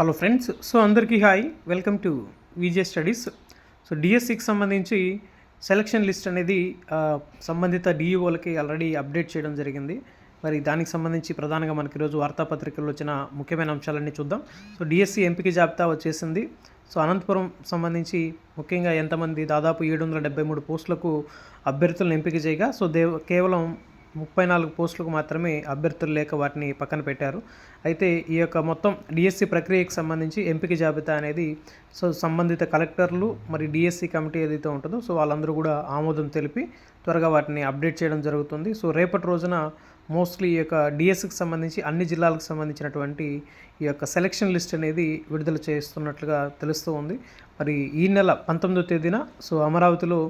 Hello friends so అందరికీ hi welcome to VJ studies so డిఎస్సికి సంబంధించి సెలక్షన్ లిస్ట్ అనేది సంబంధిత డిఈఓలకి ఆల్రెడీ అప్డేట్ చేయడం జరిగింది. మరి దానికి సంబంధించి ప్రధానంగా మనకి ఈరోజు వార్తాపత్రికల్లో వచ్చిన ముఖ్యమైన అంశాలన్నీ చూద్దాం. సో డిఎస్సి ఎంపిక జాబితా వచ్చేసింది. సో అనంతపురం సంబంధించి ముఖ్యంగా ఎంతమంది దాదాపు ఏడు వందల డెబ్బై మూడు పోస్టులకు అభ్యర్థులను ఎంపిక చేయగా సో దేవ కేవలం ముప్పై నాలుగు పోస్టులకు మాత్రమే అభ్యర్థులు లేక వాటిని పక్కన పెట్టారు. అయితే ఈ యొక్క మొత్తం డిఎస్సి ప్రక్రియకు సంబంధించి ఎంపిక జాబితా అనేది సో సంబంధిత కలెక్టర్లు మరి డిఎస్సి కమిటీ ఏదైతే ఉంటుందో సో వాళ్ళందరూ కూడా ఆమోదం తెలిపి త్వరగా వాటిని అప్డేట్ చేయడం జరుగుతుంది. సో రేపటి రోజున మోస్ట్లీ ఈ యొక్క డిఎస్సికి సంబంధించి అన్ని జిల్లాలకు సంబంధించినటువంటి ఈ యొక్క సెలక్షన్ లిస్ట్ అనేది విడుదల చేస్తున్నట్లుగా తెలుస్తూ ఉంది. మరి ఈ నెల పంతొమ్మిదో తేదీన సో అమరావతిలో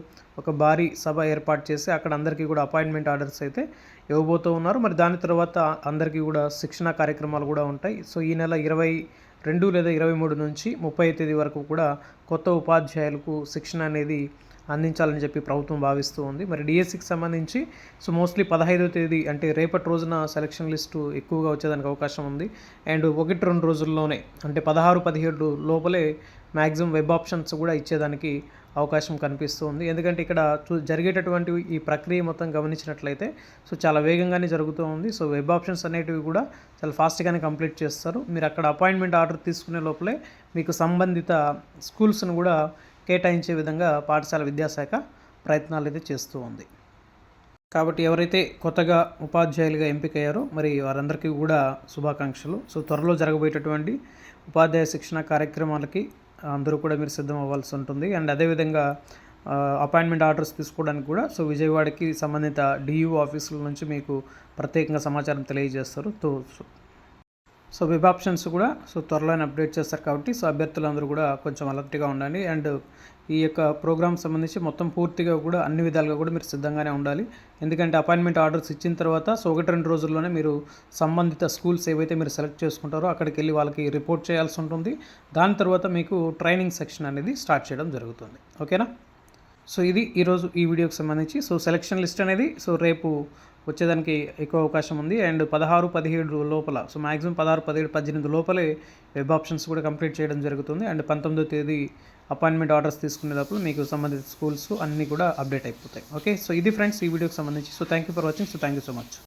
ఒక భారీ సభ ఏర్పాటు చేసి అక్కడ అందరికీ కూడా అపాయింట్మెంట్ ఆర్డర్స్ అయితే ఇవ్వబోతూ ఉన్నారు. మరి దాని తర్వాత అందరికీ కూడా శిక్షణ కార్యక్రమాలు కూడా ఉంటాయి. సో ఈ నెల ఇరవై రెండు లేదా ఇరవై మూడు నుంచి ముప్పై తేదీ వరకు కూడా కొత్త ఉపాధ్యాయులకు శిక్షణ అనేది అందించాలని చెప్పి ప్రభుత్వం భావిస్తూ ఉంది. మరి డిఎస్సికి సంబంధించి సో మోస్ట్లీ పదహైదో తేదీ అంటే రేపటి రోజున సెలక్షన్ లిస్టు ఎక్కువగా వచ్చేదానికి అవకాశం ఉంది. అండ్ ఒకటి రెండు రోజుల్లోనే అంటే పదహారు పదిహేడు లోపలే మ్యాక్సిమం వెబ్ ఆప్షన్స్ కూడా ఇచ్చేదానికి అవకాశం కనిపిస్తుంది ఎందుకంటే ఇక్కడ చూ జరిగేటటువంటి ఈ ప్రక్రియ మొత్తం గమనించినట్లయితే సో చాలా వేగంగానే జరుగుతూ ఉంది. సో వెబ్ ఆప్షన్స్ అనేటివి కూడా చాలా ఫాస్ట్గానే కంప్లీట్ చేస్తారు. మీరు అక్కడ అపాయింట్మెంట్ ఆర్డర్ తీసుకునే లోపలే మీకు సంబంధిత స్కూల్స్ను కూడా కేటాయించే విధంగా పాఠశాల విద్యాశాఖ ప్రయత్నాలు అయితే చేస్తూ ఉంది. కాబట్టి ఎవరైతే కొత్తగా ఉపాధ్యాయులుగా ఎంపికయ్యారో మరి వారందరికీ కూడా శుభాకాంక్షలు. సో త్వరలో జరగబోయేటటువంటి ఉపాధ్యాయ శిక్షణ కార్యక్రమాలకి అందరూ కూడా మీరు సిద్ధం అవ్వాల్సి ఉంటుంది. అండ్ అదేవిధంగా అపాయింట్మెంట్ ఆర్డర్స్ తీసుకోవడానికి కూడా సో విజయవాడకి సంబంధిత డియూ ఆఫీసుల నుంచి మీకు ప్రత్యేకంగా సమాచారం తెలియజేస్తారు. తో సో- వెబ్ ఆప్షన్స్ కూడా సో త్వరలోనే అప్డేట్ చేస్తారు కాబట్టి సో అభ్యర్థులందరూ కూడా కొంచెం అలర్ట్గా ఉండండి. అండ్ ఈ యొక్క ప్రోగ్రామ్ సంబంధించి మొత్తం పూర్తిగా కూడా అన్ని విధాలుగా కూడా మీరు సిద్ధంగానే ఉండాలి. ఎందుకంటే అపాయింట్మెంట్ ఆర్డర్స్ ఇచ్చిన తర్వాత సో ఒకటి రెండు రోజుల్లోనే మీరు సంబంధిత స్కూల్స్ ఏవైతే మీరు సెలెక్ట్ చేసుకుంటారో అక్కడికి వెళ్ళి వాళ్ళకి రిపోర్ట్ చేయాల్సి ఉంటుంది. దాని తర్వాత మీకు ట్రైనింగ్ సెక్షన్ అనేది స్టార్ట్ చేయడం జరుగుతుంది. ఓకేనా? సో ఇది ఈరోజు ఈ వీడియోకి సంబంధించి. సో సెలక్షన్ లిస్ట్ అనేది సో రేపు వచ్చేదానికి ఎక్కువ అవకాశం ఉంది. అండ్ పదహారు పదిహేడు లోపల సో మాక్సిమం పదహారు పదిహేడు పద్దెనిమిది లోపలే వెబ్ ఆప్షన్స్ కూడా కంప్లీట్ చేయడం జరుగుతుంది. అండ్ పంతొమ్మిదో తేదీ అపాయింట్మెంట్ ఆర్డర్స్ తీసుకునేటప్పుడు మీకు సంబంధిత స్కూల్స్ అన్నీ కూడా అప్డేట్ అయిపోతాయి. ఓకే సో ఇది ఫ్రెండ్స్ ఈ వీడియోకి సంబంధించి. So thank you for watching so thank you so much